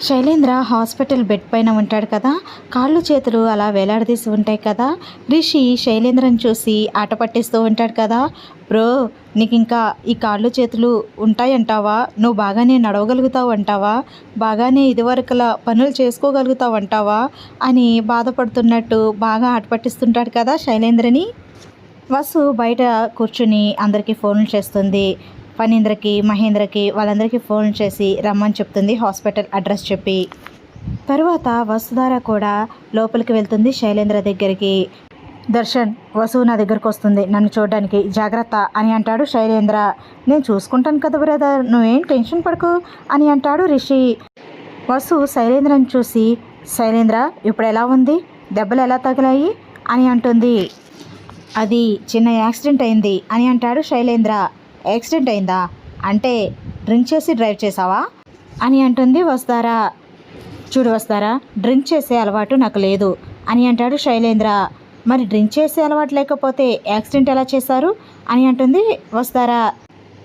Shailendra hospital bed పైన ఉంటాడు కదా. కాళ్ళు చేతులు అలా వేలాడదీసి ఉంటాయి కదా. రిషి శైలేంద్రని చూసి ఆట పట్టిస్తూ ఉంటాడు కదా. బ్రో నీకు ఇంకా ఈ కాళ్ళు చేతులు ఉంటాయంటావా? నువ్వు బాగానే నడవగలుగుతావు అంటావా? బాగానే ఇదివరకులా పనులు చేసుకోగలుగుతావు అంటావా అని బాధపడుతున్నట్టు బాగా ఆట పట్టిస్తుంటాడు కదా శైలేంద్రని. వసు బయట కూర్చుని అందరికీ ఫోన్లు చేస్తుంది. ఫణీంద్రకి మహేంద్రకి వాళ్ళందరికీ ఫోన్ చేసి రమ్మని చెప్తుంది హాస్పిటల్ అడ్రస్ చెప్పి. తరువాత వసుధార కూడా లోపలికి వెళ్తుంది శైలేంద్ర దగ్గరికి. దర్శన్ వసు నా దగ్గరకు వస్తుంది నన్ను చూడడానికి జాగ్రత్త అని అంటాడు శైలేంద్ర. నేను చూసుకుంటాను కదా బ్రదర్ నువ్వేం టెన్షన్ పడకు అని అంటాడు రిషి. వసు శైలేంద్రని చూసి శైలేంద్ర ఇప్పుడు ఎలా ఉంది? దెబ్బలు ఎలా తగిలాయి? అని అంటుంది. అది చిన్న యాక్సిడెంట్ అయింది అని అంటాడు శైలేంద్ర. యాక్సిడెంట్ అయిందా? అంటే డ్రింక్ చేసి డ్రైవ్ చేసావా అని అంటుంది వస్తారా చూడు వస్తారా డ్రింక్ చేసే అలవాటు నాకు లేదు అని అంటాడు శైలేంద్ర. మరి డ్రింక్ చేసే అలవాటు లేకపోతే యాక్సిడెంట్ ఎలా చేశారు? అని అంటుంది వస్తారా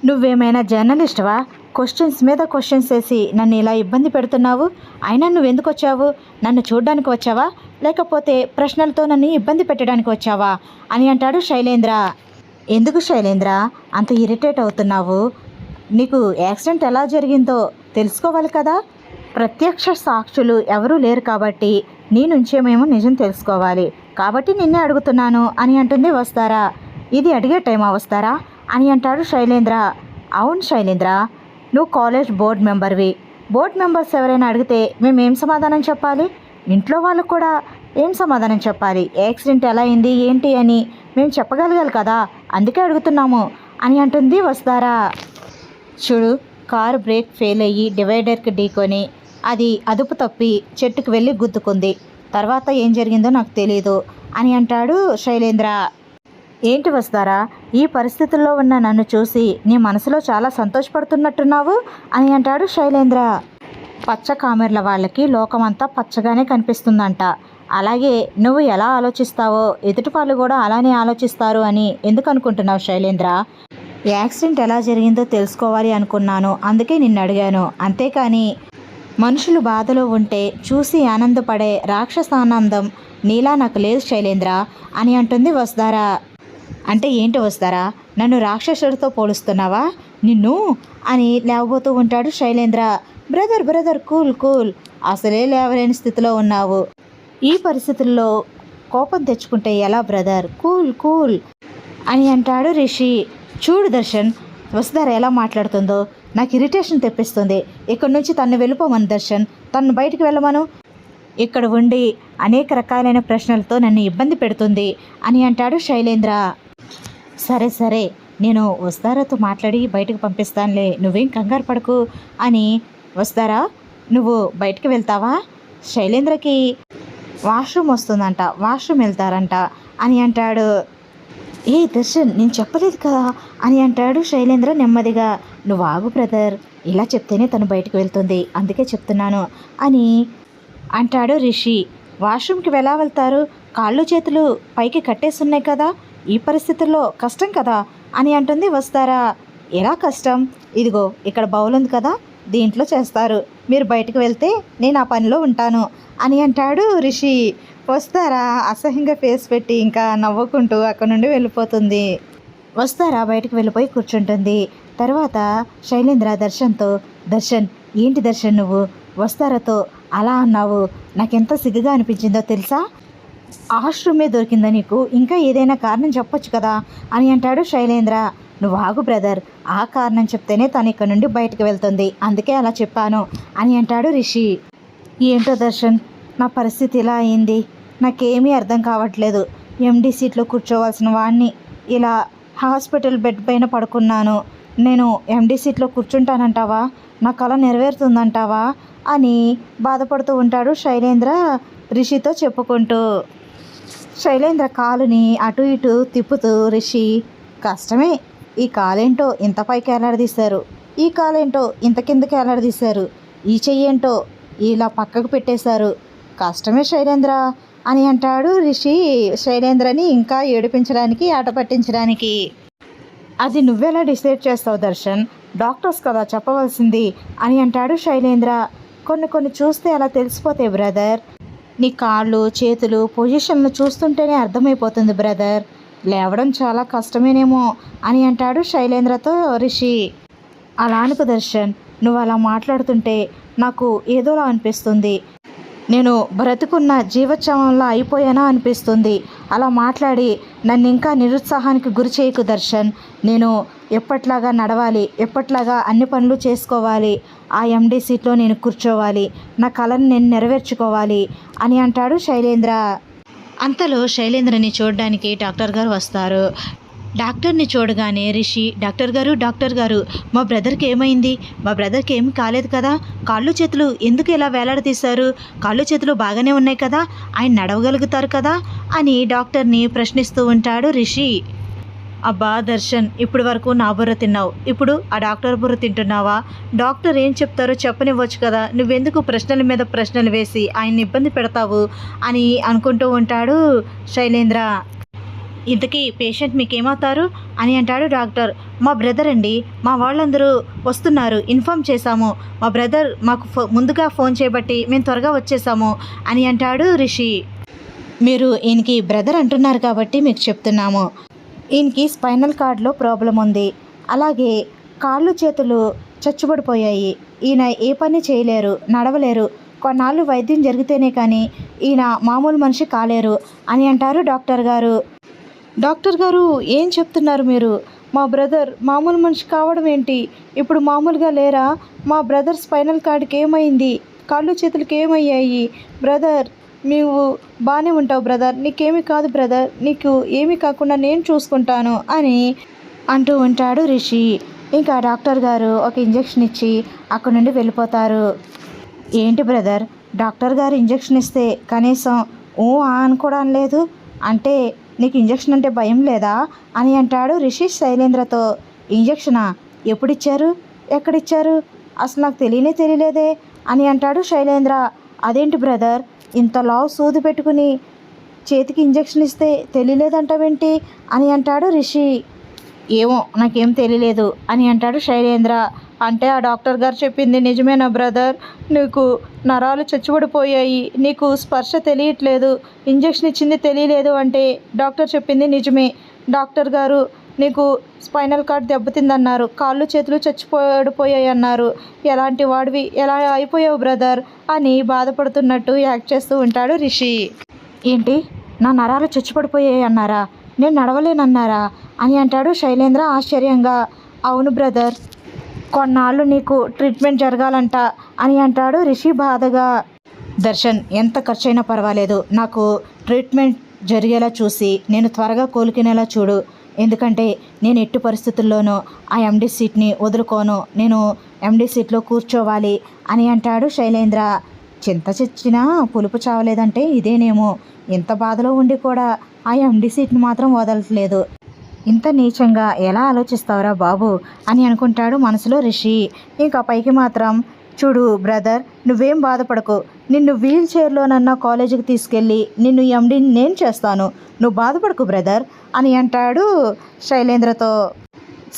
నువ్వేమైనా జర్నలిస్ట్వా? క్వశ్చన్స్ మీద క్వశ్చన్స్ వేసి నన్ను ఇలా ఇబ్బంది పెడుతున్నావు. అయినా నువ్వు ఎందుకు వచ్చావు? నన్ను చూడడానికి వచ్చావా? లేకపోతే ప్రశ్నలతో నన్ను ఇబ్బంది పెట్టడానికి వచ్చావా? అని అంటాడు శైలేంద్ర. ఎందుకు శైలేంద్ర? అంత ఇరిటేట్ అవుతున్నావు. నీకు యాక్సిడెంట్ ఎలా జరిగిందో తెలుసుకోవాలి కదా. ప్రత్యక్ష సాక్షులు ఎవరూ లేరు కాబట్టి నీ నుంచే మేము నిజం తెలుసుకోవాలి. కాబట్టి నిన్నే అడుగుతున్నాను అని అంటుంది వస్తారా? ఇది అడిగే టైం వస్తారా? అని అంటాడు శైలేంద్ర. అవును శైలేంద్ర నువ్వు కాలేజ్ బోర్డ్ మెంబర్వి. బోర్డ్ మెంబర్స్ ఎవరైనా అడిగితే మేము ఏం సమాధానం చెప్పాలి? ఇంట్లో వాళ్ళు కూడా ఏం సమాధానం చెప్పాలి? యాక్సిడెంట్ ఎలా అయింది? ఏంటి అని మేము చెప్పగలగాలి కదా? అందుకే అడుగుతున్నాము అని అంటుంది వస్తారా చూడు కారు బ్రేక్ ఫెయిల్ అయ్యి డివైడర్కి ఢీకొని అది అదుపు తప్పి చెట్టుకు వెళ్ళి గుద్దుకుంది. తర్వాత ఏం జరిగిందో నాకు తెలియదు అని అంటాడు శైలేంద్ర. ఏంటి వస్తారా ఈ పరిస్థితుల్లో ఉన్న నన్ను చూసి నీ మనసులో చాలా సంతోషపడుతున్నట్టున్నావు అని అంటాడు శైలేంద్ర. పచ్చ కామెర్ల వాళ్ళకి లోకమంతా పచ్చగానే కనిపిస్తుందంట. అలాగే నువ్వు ఎలా ఆలోచిస్తావో ఎదుటి వాళ్ళు కూడా అలానే ఆలోచిస్తారు అని ఎందుకు అనుకుంటున్నావు శైలేంద్ర? యాక్సిడెంట్ ఎలా జరిగిందో తెలుసుకోవాలి అనుకున్నాను అందుకే నిన్ను అడిగాను. అంతేకాని మనుషులు బాధలో ఉంటే చూసి ఆనందపడే రాక్షసానందం నీలా నాకు లేదు శైలేంద్ర అని అంటుంది వస్తారా అంటే ఏంటి వస్తారా నన్ను రాక్షసుడితో పోలుస్తున్నావా? నిన్ను? అని లేవబోతూ ఉంటాడు Shailendra. Brother brother cool cool. అసలే లేవలేని స్థితిలో ఉన్నావు. ఈ పరిస్థితుల్లో కోపం తెచ్చుకుంటే ఎలా బ్రదర్? Cool cool. అని అంటాడు రిషి. చూడు దర్శన్ వసుధార ఎలా మాట్లాడుతుందో. నాకు ఇరిటేషన్ తెప్పిస్తుంది. ఇక్కడి నుంచి తను వెళ్ళిపోమను దర్శన్. తను బయటికి వెళ్ళమను. ఇక్కడ ఉండి అనేక రకాలైన ప్రశ్నలతో నన్ను ఇబ్బంది పెడుతుంది అని అంటాడు శైలేంద్ర. సరే సరే. నేను వస్తారాతో మాట్లాడి బయటకు పంపిస్తానులే. నువ్వేం కంగారు పడకు అని వస్తారా? నువ్వు బయటికి వెళ్తావా? శైలేంద్రకి వాష్రూమ్ వస్తుందంట వాష్రూమ్ వెళ్తారంట అని అంటాడు. ఏ దర్శన్ నేను చెప్పలేదు కదా అని అంటాడు శైలేంద్ర నెమ్మదిగా. నువ్వు ఆగు బ్రదర్ ఇలా చెప్తేనే తను బయటకు వెళ్తుంది అందుకే చెప్తున్నాను అని అంటాడు రిషి. వాష్రూమ్కి ఎలా వెళ్తారు? కాళ్ళు చేతులు పైకి కట్టేస్తున్నాయి కదా ఈ పరిస్థితుల్లో కష్టం కదా అని అంటుంది వస్తారా. ఎలా కష్టం? ఇదిగో ఇక్కడ బౌల్ ఉంది కదా దీంట్లో చేస్తారు. మీరు బయటకు వెళ్తే నేను ఆ పనిలో ఉంటాను అని అంటాడు రిషి. వస్తారా? అసహ్యంగా ఫేస్ పెట్టి ఇంకా నవ్వుకుంటూ అక్కడ నుండి వెళ్ళిపోతుంది. వస్తారా? బయటకు వెళ్ళిపోయి కూర్చుంటుంది. తర్వాత శైలేంద్ర దర్శన్తో దర్శన్ ఏంటి దర్శన్ నువ్వు? వస్తారాతో అలా అన్నావు. నాకెంత సిగ్గుగా అనిపించిందో తెలుసా? ఆశ్రమే దొరికిందా నీకు? ఇంకా ఏదైనా కారణం చెప్పొచ్చు కదా అని అంటాడు శైలేంద్ర. నువ్వు ఆగు బ్రదర్. ఆ కారణం చెప్తేనే తను ఇక్కడ నుండి బయటకు వెళ్తుంది. అందుకే అలా చెప్పాను అని అంటాడు రిషి. ఏంటో దర్శన్ నా పరిస్థితి ఇలా అయింది. నాకేమీ అర్థం కావట్లేదు. ఎండి సీట్లో కూర్చోవాల్సిన వాడిని ఇలా హాస్పిటల్ బెడ్ పైన పడుకున్నాను. నేను ఎండి సీట్లో కూర్చుంటానంటావా? నా కళ నెరవేరుతుందంటావా? అని బాధపడుతూ ఉంటాడు శైలేంద్ర రిషితో చెప్పుకుంటూ. శైలేంద్ర కాలుని అటు ఇటు తిప్పుతూ రిషి కష్టమే. ఈ కాలేంటో ఇంత పైకి ఎలాడదీశారు ఈ కాలేంటో ఇంత కిందకి ఎలాడదీశారు ఈ చెయ్యేంటో ఇలా పక్కకు పెట్టేశారు? కష్టమే శైలేంద్ర అని అంటాడు రిషి. శైలేంద్రని ఇంకా ఏడిపించడానికి ఆట పట్టించడానికి. అది నువ్వెలా డిసైడ్ చేస్తావు దర్శన్? డాక్టర్స్ కదా చెప్పవలసింది అని అంటాడు శైలేంద్ర. కొన్ని కొన్ని చూస్తే అలా తెలిసిపోతాయి బ్రదర్. నీ కాళ్ళు చేతులు పొజిషన్లు చూస్తుంటేనే అర్థమైపోతుంది బ్రదర్. లేవడం చాలా కష్టమేనేమో అని అంటాడు శైలేంద్రతో రిషి. అలా అనుకు దర్శన్ నువ్వు అలా మాట్లాడుతుంటే నాకు ఏదోలా అనిపిస్తుంది. నేను బ్రతుకున్న జీవోత్సవంలో అయిపోయానా అనిపిస్తుంది. అలా మాట్లాడి నన్ను ఇంకా నిరుత్సాహానికి గురి చేయకు దర్శన్. నేను ఎప్పట్లాగా నడవాలి ఎప్పట్లాగా అన్ని పనులు చేసుకోవాలి ఆ ఎండీ సీట్లో నేను కూర్చోవాలి నా కళను నేను నెరవేర్చుకోవాలి అని అంటాడు శైలేంద్ర. అంతలో శైలేంద్రని చూడడానికి డాక్టర్ గారు వస్తారు. డాక్టర్ని చూడగానే రిషి డాక్టర్ గారు డాక్టర్ గారు మా బ్రదర్కి ఏమైంది? మా బ్రదర్కి ఏమి కాలేదు కదా? కాళ్ళు చేతులు ఎందుకు ఇలా వేలాడదీశారు? కాళ్ళు చేతులు బాగానే ఉన్నాయి కదా? ఆయన నడవగలుగుతారు కదా? అని డాక్టర్ని ప్రశ్నిస్తూ ఉంటాడు రిషి. అబ్బా దర్శన్ ఇప్పుడు వరకు నా బుర్ర తిన్నావు. ఇప్పుడు ఆ డాక్టర్ బుర్ర తింటున్నావా? డాక్టర్ ఏం చెప్తారో చెప్పనివ్వచ్చు కదా. నువ్వెందుకు ప్రశ్నల మీద ప్రశ్నలు వేసి ఆయన్ని ఇబ్బంది పెడతావు అని అనుకుంటూ ఉంటాడు శైలేంద్ర. ఇంతకీ పేషెంట్ మీకేమవుతారు అని అంటాడు డాక్టర్. మా బ్రదర్ అండి మా వాళ్ళందరూ వస్తున్నారు ఇన్ఫామ్ చేశాము. మా బ్రదర్ మాకు ఫో ముందుగా ఫోన్ చేయబట్టి మేము త్వరగా వచ్చేసాము అని అంటాడు రిషి. మీరు ఈయనకి బ్రదర్ అంటున్నారు కాబట్టి మీకు చెప్తున్నాము. ఈయనకి స్పైనల్ కార్డ్లో ప్రాబ్లం ఉంది. అలాగే కాళ్ళు చేతులు చచ్చుబడిపోయాయి. ఈయన ఏ పని చేయలేరు నడవలేరు. కొన్నాళ్ళు వైద్యం జరిగితేనే కానీ ఈయన మామూలు మనిషి కాలేరు అని అంటారు డాక్టర్ గారు. డాక్టర్ గారు ఏం చెప్తున్నారు మీరు? మా బ్రదర్ మామూలు మనిషి కావడం ఏంటి? ఇప్పుడు మామూలుగా లేరా? మా బ్రదర్ స్పైనల్ కార్డ్కి ఏమైంది? కాళ్ళు చేతులకి ఏమయ్యాయి? బ్రదర్ నీవు బాగానే ఉంటావు బ్రదర్. నీకేమీ కాదు బ్రదర్. నీకు ఏమీ కాకుండా నేను చూసుకుంటాను అని అంటూ ఉంటాడు రిషి. ఇంకా డాక్టర్ గారు ఒక ఇంజెక్షన్ ఇచ్చి అక్కడి నుండి వెళ్ళిపోతారు. ఏంటి బ్రదర్? డాక్టర్ గారు ఇంజెక్షన్ ఇస్తే కనీసం ఓ అనుకోవడం లేదు అంటే నీకు ఇంజెక్షన్ అంటే భయం లేదా అని అంటాడు రిషి శైలేంద్రతో. ఇంజెక్షనా? ఎప్పుడు ఇచ్చారు ఎక్కడిచ్చారు? అసలు నాకు తెలియనే తెలియలేదే అని అంటాడు శైలేంద్ర. అదేంటి బ్రదర్? ఇంత లావు సూది పెట్టుకుని చేతికి ఇంజెక్షన్ ఇస్తే తెలియలేదంటావేంటి అని అంటాడు రిషి. ఏమో నాకేం తెలియలేదు అని అంటాడు శైలేంద్ర. అంటే ఆ డాక్టర్ గారు చెప్పింది నిజమేనా బ్రదర్? నీకు నరాలు చచ్చుబడిపోయాయి నీకు స్పర్శ తెలియట్లేదు ఇంజెక్షన్ ఇచ్చింది తెలియలేదు అంటే డాక్టర్ చెప్పింది నిజమే. డాక్టర్ గారు నీకు స్పైనల్ కార్డ్ దెబ్బతిందన్నారు. కాళ్ళు చేతులు చచ్చిపోడిపోయాయి అన్నారు ఎలాంటి వాడివి? ఎలా అయిపోయావు బ్రదర్? అని బాధపడుతున్నట్టు యాక్ట్ చేస్తూ ఉంటాడు రిషి. ఏంటి? నా నరాలు చచ్చిపడిపోయాయి అన్నారా నేను నడవలేనన్నారా? అని అంటాడు శైలేంద్ర ఆశ్చర్యంగా. అవును బ్రదర్. కొన్నాళ్ళు నీకు ట్రీట్మెంట్ జరగాలంట అని అంటాడు రిషి బాధగా. దర్శన్ ఎంత ఖర్చైనా పర్వాలేదు. నాకు ట్రీట్మెంట్ జరిగేలా చూసి నేను త్వరగా కోలుకునేలా చూడు. ఎందుకంటే నేను ఎట్టి పరిస్థితుల్లోనూ ఆ ఎండి సీట్ని వదులుకోను. నేను ఎండి సీట్లో కూర్చోవాలి అని అంటాడు శైలేంద్ర. చింత చచ్చినా పులుపు చావలేదంటే ఇదేనేమో. ఇంత బాధలో ఉండి కూడా ఆ ఎండి సీట్ని మాత్రం వదలట్లేదు. ఇంత నీచంగా ఎలా ఆలోచిస్తావురా బాబు అని అనుకుంటాడు మనసులో రిషి. ఇంకా పైకి మాత్రం చూడు బ్రదర్ నువ్వేం బాధపడకు. నిన్ను వీల్ చైర్లోనన్నా కాలేజీకి తీసుకెళ్ళి నిన్ను ఎండిని నేను చేస్తాను. నువ్వు బాధపడకు బ్రదర్ అని అంటాడు శైలేంద్రతో.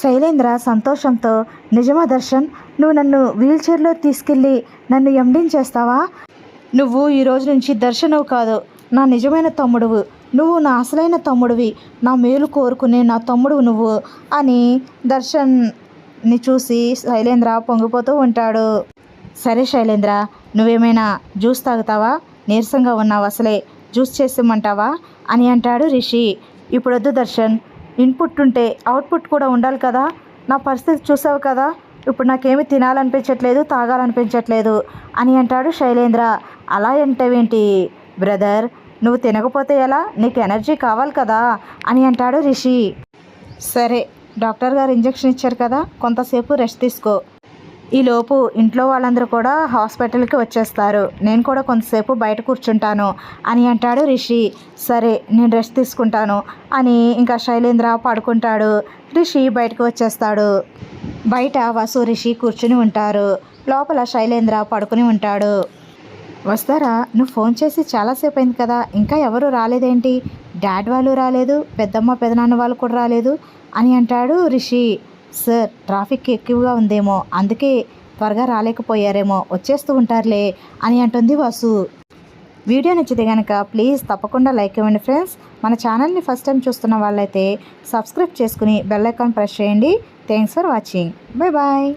శైలేంద్ర సంతోషంతో నిజమా దర్శన్ నువ్వు నన్ను వీల్ చైర్లో తీసుకెళ్ళి నన్ను ఎండిని చేస్తావా? నువ్వు ఈ రోజు నుంచి దర్శనవు కాదు నా నిజమైన తమ్ముడువు. నువ్వు నా అసలైన తమ్ముడివి. నా మేలు కోరుకునే నా తమ్ముడు నువ్వు అని దర్శన్ని చూసి శైలేంద్ర పొంగిపోతూ ఉంటాడు. సరే శైలేంద్ర నువ్వేమైనా జ్యూస్ తాగుతావా? నీరసంగా ఉన్నావు అసలే. జ్యూస్ చేసిమ్మంటావా? అని అంటాడు రిషి. ఇప్పుడు వద్దు దర్శన్. ఇన్పుట్ ఉంటే అవుట్పుట్ కూడా ఉండాలి కదా. నా పరిస్థితి చూసావు కదా. ఇప్పుడు నాకేమీ తినాలనిపించట్లేదు తాగాలనిపించట్లేదు అని అంటాడు శైలేంద్ర. అలా అంటావేంటి? బ్రదర్ నువ్వు తినకపోతే ఎలా? నీకు ఎనర్జీ కావాలి కదా అని అంటాడు రిషి. సరే డాక్టర్ గారు ఇంజెక్షన్ ఇచ్చారు కదా. కొంతసేపు రెస్ట్ తీసుకో. ఈలోపు ఇంట్లో వాళ్ళందరూ కూడా హాస్పిటల్కి వచ్చేస్తారు. నేను కూడా కొంతసేపు బయట కూర్చుంటాను అని అంటాడు రిషి. సరే నేను రెస్ట్ తీసుకుంటాను అని ఇంకా శైలేంద్ర పడుకుంటాడు. రిషి బయటకు వచ్చేస్తాడు. బయట వసు రిషి కూర్చుని ఉంటారు. లోపల శైలేంద్ర పడుకుని ఉంటాడు. వస్తారా? నువ్వు ఫోన్ చేసి చాలాసేపు అయింది కదా ఇంకా ఎవరు రాలేదేంటి? డాడ్ వాళ్ళు రాలేదు పెద్దమ్మ పెదనాన్న వాళ్ళు కూడా రాలేదు అని అంటాడు రిషి. సార్ ట్రాఫిక్ ఎక్కువగా ఉందేమో అందుకే త్వరగా రాలేకపోయారేమో వచ్చేస్తూ ఉంటారులే అని అంటుంది వాసు. వీడియో నచ్చితే కనుక ప్లీజ్ తప్పకుండా లైక్ ఇవ్వండి ఫ్రెండ్స్. మన ఛానల్ని ఫస్ట్ టైం చూస్తున్న వాళ్ళైతే సబ్స్క్రైబ్ చేసుకుని బెల్ ఐకాన్ ప్రెస్ చేయండి. Thanks for watching. Bye bye.